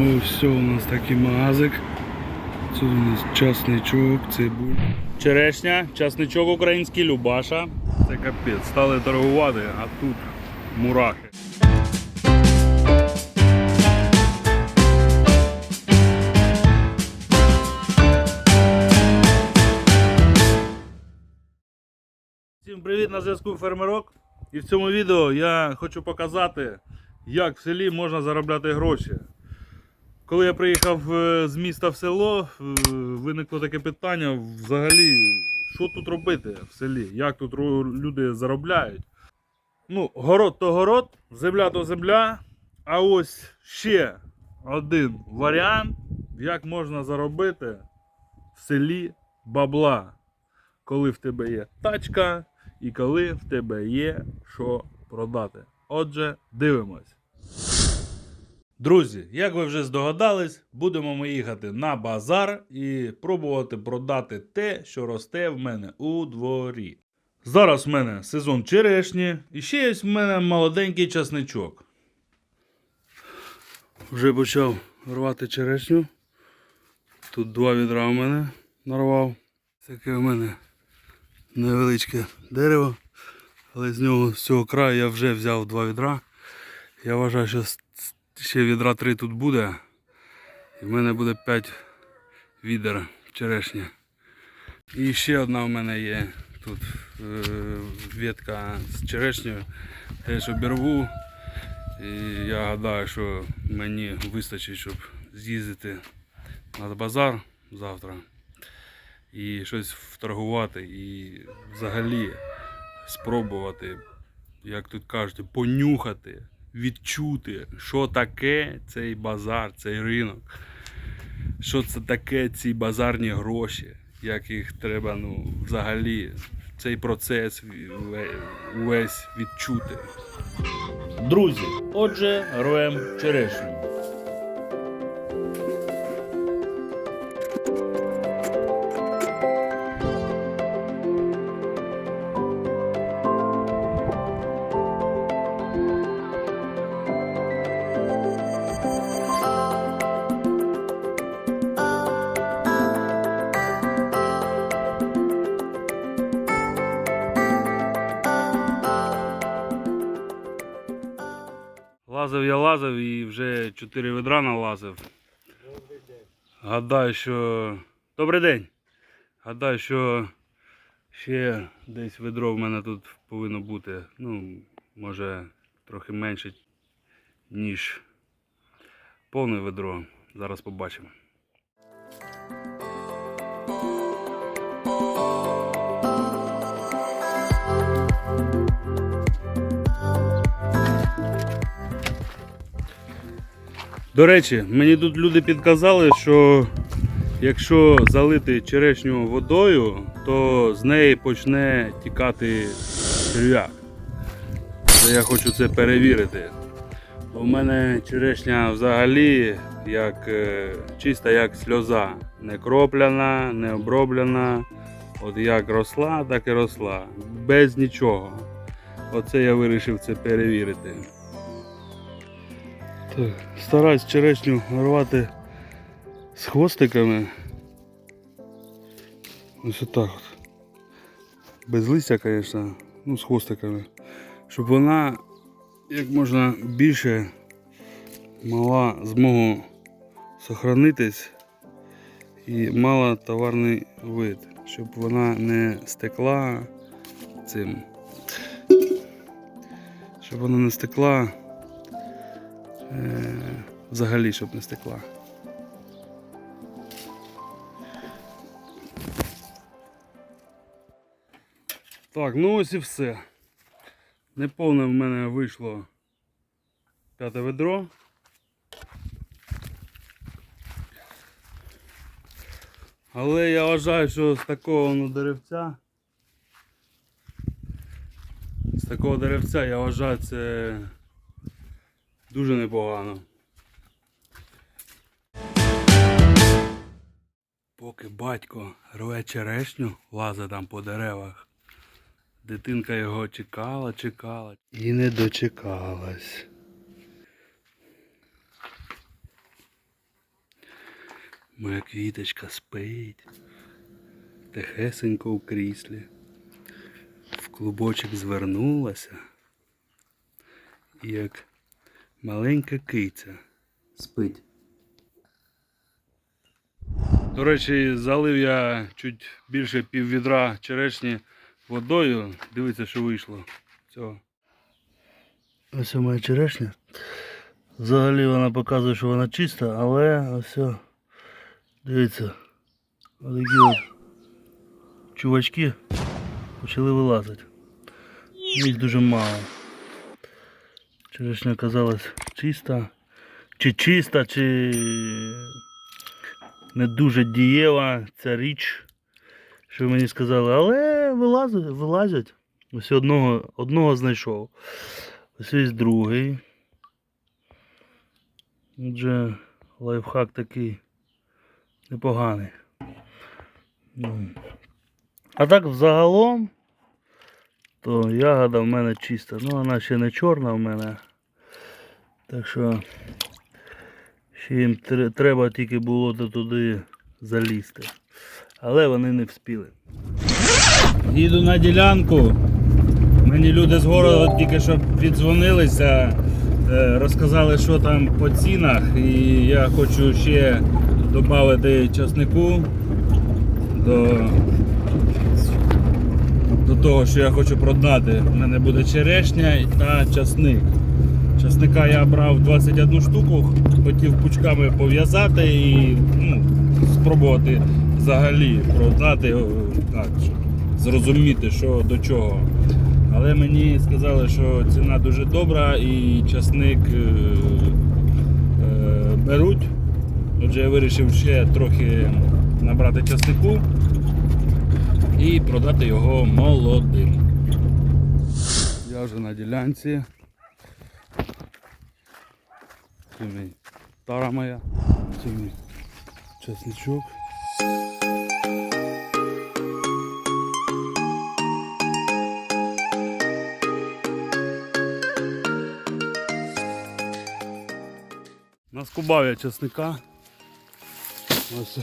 Ось все, у нас такий магазик. Тут у нас часничок, цибуль. Черешня, часничок український, Любаша. Це капець. Стали торгувати, а тут мурахи. Всім привіт на зв'язку фермерок. І в цьому відео я хочу показати, як в селі можна заробляти гроші. Коли я приїхав е, з міста в село, е, виникло таке питання взагалі, що тут робити в селі, як тут люди заробляють. Ну, город то город, земля то земля. А ось ще один варіант, як можна заробити в селі бабла коли в тебе є тачка і коли в тебе є що продати. Отже, дивимось. Друзі, як ви вже здогадались, будемо ми їхати на базар і пробувати продати те, що росте в мене у дворі. Зараз в мене сезон черешні і ще є в мене молоденький часничок. Вже почав рвати черешню. Тут два відра у мене нарвав. Таке у мене невеличке дерево. Але з нього з цього краю я вже взяв два відра. Я вважаю, що ще відра три тут буде. І в мене буде 5 відер черешні. І ще одна в мене є тут е, ветка з черешнею. Теж обірву. І я гадаю, що мені вистачить, щоб з'їздити на базар завтра і щось вторгувати і взагалі спробувати, як тут кажуть, понюхати, відчути, що таке цей базар, цей ринок, що це таке ці базарні гроші, як їх треба ну, взагалі цей процес увесь весь відчути. Друзі, отже, роем черешню. Лазив я лазив і вже 4 ведра налазив. Гадаю, що. Добрий день. Гадаю, що ще десь ведро в мене тут повинно бути. Ну, може трохи менше, ніж повне ведро. Зараз побачимо. До речі, мені тут люди підказали, що якщо залити черешню водою, то з неї почне тікати черв'як. Я хочу це перевірити. У мене черешня взагалі як е, чиста як сльоза. Не кропляна, не оброблена. От як росла, так і росла. Без нічого. Оце я вирішив це перевірити. Так, стараюсь черешню рвати з хвостиками. Ось отак от. Без листя, звісно, ну з хвостиками. Щоб вона як можна більше мала змогу сохранитись і мала товарний вид, щоб вона не стекла цим. Щоб вона не стекла взагалі, щоб не стекла. Так, ну ось і все. Неповне в мене вийшло п'яте ведро. Але я вважаю, що з такого ну, деревця. З такого деревця я вважаю це дуже непогано. Поки батько рве черешню, лазить там по деревах, дитинка його чекала, чекала і не дочекалась. Моя квіточка спить. Тихесенько в кріслі. В клубочок звернулася. І як маленька киця спить. До речі, залив я чуть більше пів відра черешні водою. Дивіться, що вийшло. Цього. Ось моя черешня. Взагалі вона показує, що вона чиста, але ось. Дивіться. Отакі от чувачки почали вилазити. Їх дуже мало. Черешня оказалась чиста. Чи чиста, чи не дуже дієва ця річ, що мені сказали, але вилазять, вилазять. Ось одного, одного знайшов. Ось ось другий. Отже, лайфхак такий непоганий. Ну. А так взагалом, то ягода в мене чиста. Ну вона ще не чорна в мене. Так що ще їм треба тільки було туди залізти. Але вони не вспіли. Їду на ділянку. Мені люди з городу тільки що віддзвонилися, е, розказали, що там по цінах. І я хочу ще додати часнику до, до того, що я хочу продати. У мене буде черешня та часник. Часника я брав 21 штуку, хотів пучками пов'язати і ну, спробувати взагалі продати, так, щоб зрозуміти, що до чого. Але мені сказали, що ціна дуже добра і часник е, е, беруть. Отже, я вирішив ще трохи набрати часнику і продати його молодим. Я вже на ділянці. Це мій тара моя. Це мій чесничок. Наскубав я чесника. Ось.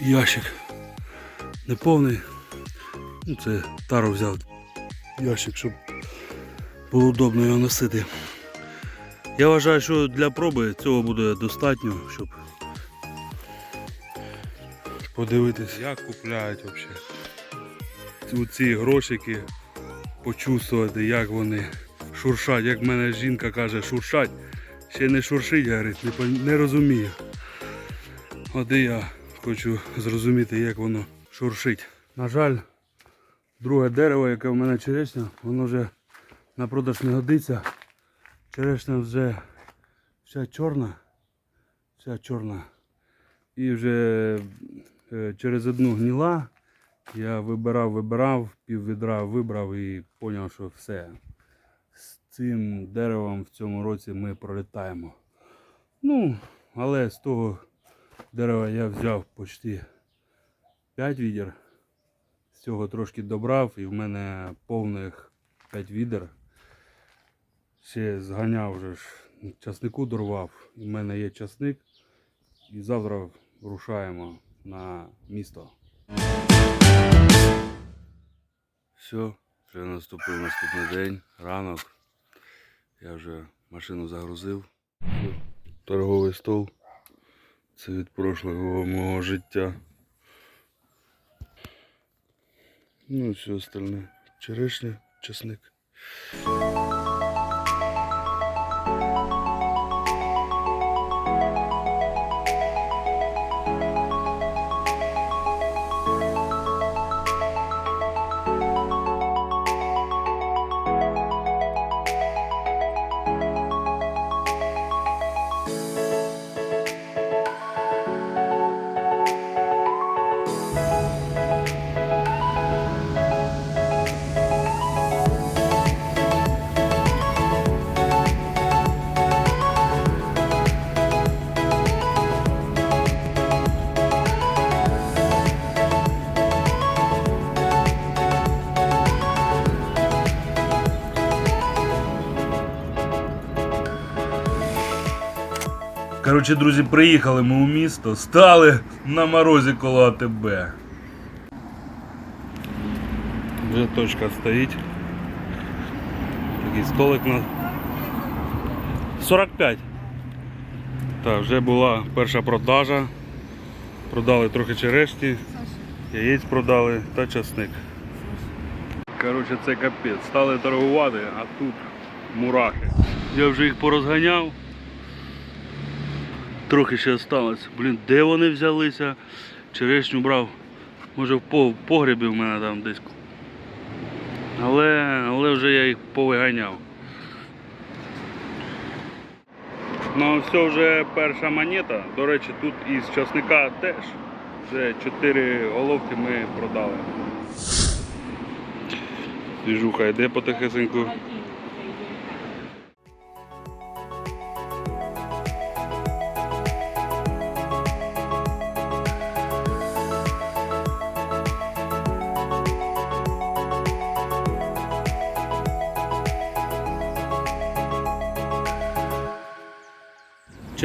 Ящик неповний. Ну, це тару взяв ящик, щоб було удобно його носити. Я вважаю, що для проби цього буде достатньо, щоб подивитись, як купляють взагалі. Ці грошики почувствувати, як вони шуршать. Як в мене жінка каже, шуршать. Ще не шуршить, говорить, не, не розумію. От і я хочу зрозуміти, як воно шуршить. На жаль, друге дерево, яке в мене черешня, воно вже на продаж не годиться. Черешня вже вся чорна, вся чорна. І вже е, через одну гніла я вибирав, вибирав, пів відра вибрав і зрозумів, що все. З цим деревом в цьому році ми пролітаємо. Ну, але з того дерева я взяв почти 5 відер. З цього трошки добрав і в мене повних 5 відер. Ще зганяв вже ж часнику дорвав. В мене є часник. І завтра рушаємо на місто. Все, вже наступив наступний день, ранок. Я вже машину загрузив. Торговий стол. Це від прошлого мого життя. Ну і все остальне. Черешня, чесник. Коротше, друзі, приїхали ми у місто, стали на морозі коло АТБ. Вже точка стоїть. Такий столик на 45. Так, вже була перша продажа. Продали трохи черешні, яєць продали та часник. Коротше, це капець. Стали торгувати, а тут мурахи. Я вже їх порозганяв. Трохи ще залишилось. Блін, де вони взялися? Черешню брав. Може в по- погребі в мене там десь. Але, але вже я їх повиганяв. Ну, все вже перша монета. До речі, тут із часника теж. Вже 4 головки ми продали. Двіжуха йде потихесеньку.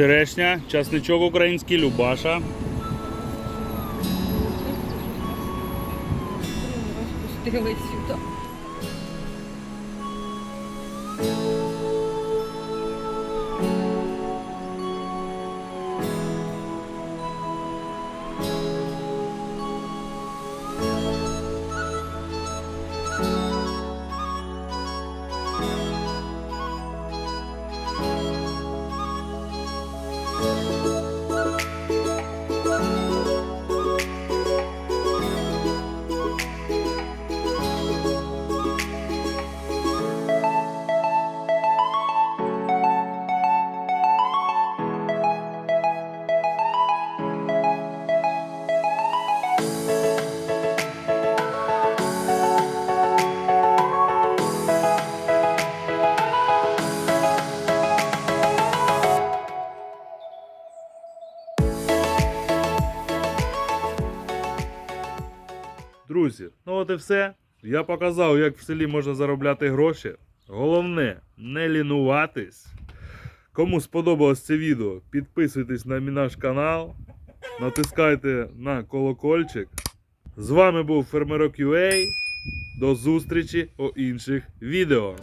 Черешня, часничок український, Любаша. Розпустили сюди. От все. Я показав, як в селі можна заробляти гроші. Головне, не лінуватись. Кому сподобалось це відео, підписуйтесь на наш канал, натискайте на колокольчик. З вами був Фермерок. До зустрічі у інших відео.